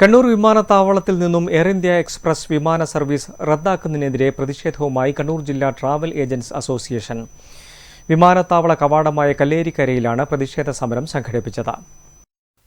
കണ്ണൂർ വിമാനത്താവളത്തിൽ നിന്നും air India express വിമാന സർവീസ് റദ്ദാക്കുന്നതിനെതിരെ പ്രതിഷേധവുമായി കണ്ണൂർ ജില്ലാ ട്രാവൽ ഏജൻസ് അസോസിയേഷൻ. വിമാനത്താവള കവാടമായ കല്ലേരിക്കരയിലാണ് പ്രതിഷേധ സമരം സംഘടിപ്പിച്ചത്.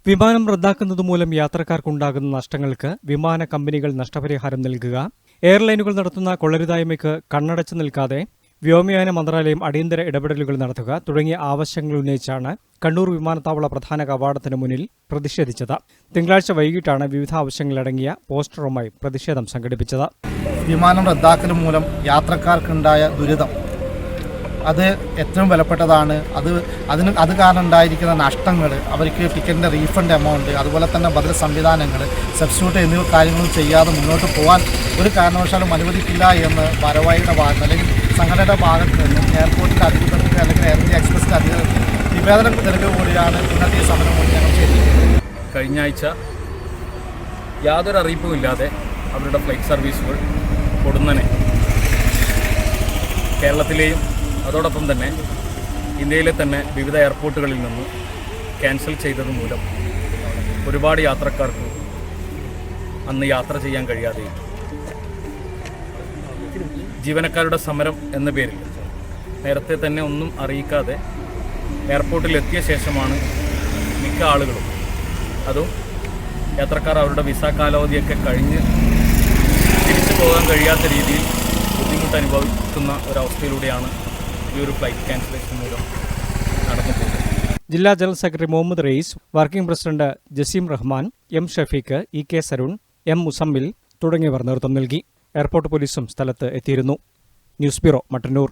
വിമാനം റദ്ദാക്കുന്നതുമൂലം യാത്രക്കാർക്കുണ്ടാകുന്ന നഷ്ടങ്ങൾക്ക് വിമാന കമ്പനികൾ നഷ്ടപരിഹാരം നൽകുക എയർലൈനുകൾ നടത്തുന്ന കൊള്ളരുതായ്മയ്ക്ക് കണ്ണടച്ചു നിൽക്കാതെ വ്യോമയാന മന്ത്രാലയം അടിയന്തര ഇടപെടലുകൾ നടത്തുക തുടങ്ങിയ ആവശ്യങ്ങൾ ഉന്നയിച്ചാണ് കണ്ണൂർ വിമാനത്താവള പ്രധാന കവാടത്തിന് മുന്നിൽ പ്രതിഷേധിച്ചത്. തിങ്കളാഴ്ച വൈകിട്ടാണ് വിവിധ ആവശ്യങ്ങളടങ്ങിയ പോസ്റ്ററുമായി പ്രതിഷേധം സംഘടിപ്പിച്ചത്. വിമാനം റദ്ദാക്കൽ മൂലം യാത്രക്കാർക്കുണ്ടായ ദുരിതം അത് ഏറ്റവും വിലപ്പെട്ടതാണ്. അത് അതിന് അത് കാരണം ഉണ്ടായിരിക്കുന്ന നഷ്ടങ്ങൾ അവർക്ക് ടിക്കറ്റിന്റെ റീഫണ്ട് എമൗണ്ട് അതുപോലെ തന്നെ ബദൽ സംവിധാനങ്ങൾ സബ്സ്റ്റിറ്റ്യൂട്ട് എന്നിവ കാര്യങ്ങളും ചെയ്യാതെ മുന്നോട്ട് പോകാൻ ഒരു കാരണവശാലും അനുവദിക്കില്ല എന്ന് ഭാരവാഹിയുടെ ഭാഗത്ത് അല്ലെങ്കിൽ സംഘടനയുടെ ഭാഗത്ത് നിന്നും എയർപോർട്ടിന്റെ അധികൃതർക്ക് അല്ലെങ്കിൽ എയർ ഇന്ത്യ എക്സ്പ്രസിന്റെ അധികൃതർക്ക് നിവേദനം നൽകുക കൂടിയാണ് ഇന്നത്തെ ഈ സമരം കൊണ്ട് ഞങ്ങൾ ചെയ്തിരിക്കുന്നത്. കഴിഞ്ഞ ആഴ്ച യാതൊരു അറിയിപ്പുമില്ലാതെ അവരുടെ ഫ്ലൈറ്റ് സർവീസുകൾ കൊടുന്നനെ. കേരളത്തിലെയും അതോടൊപ്പം തന്നെ ഇന്ത്യയിലെ തന്നെ വിവിധ എയർപോർട്ടുകളിൽ നിന്ന് ക്യാൻസൽ ചെയ്തത് മൂലം ഒരുപാട് യാത്രക്കാർക്ക് അന്ന് യാത്ര ചെയ്യാൻ കഴിയാതെ. ജീവനക്കാരുടെ സമരം എന്ന പേരിൽ നേരത്തെ തന്നെ ഒന്നും അറിയിക്കാതെ എയർപോർട്ടിൽ എത്തിയ ശേഷമാണ് മിക്ക ആളുകളും അതും യാത്രക്കാർ അവരുടെ വിസ കാലാവധിയൊക്കെ കഴിഞ്ഞ് തിരിച്ചു പോകാൻ കഴിയാത്ത രീതിയിൽ ബുദ്ധിമുട്ട് അനുഭവിക്കുന്ന ഒരവസ്ഥയിലൂടെയാണ് ഈ ഒരു ഫ്ലൈറ്റ് ക്യാൻസലേഷൻ മൂലം നടന്നു പോകുന്നത്. ജില്ലാ general secretary Muhammad Raees working president Jaseem Rahman M Shafeeq E K Sarun M Musammil തുടങ്ങിയവർ നേതൃത്വം നൽകി. എയർപോർട്ട് പോലീസും സ്ഥലത്ത് എത്തിയിരുന്നു. News bureau Mattannur.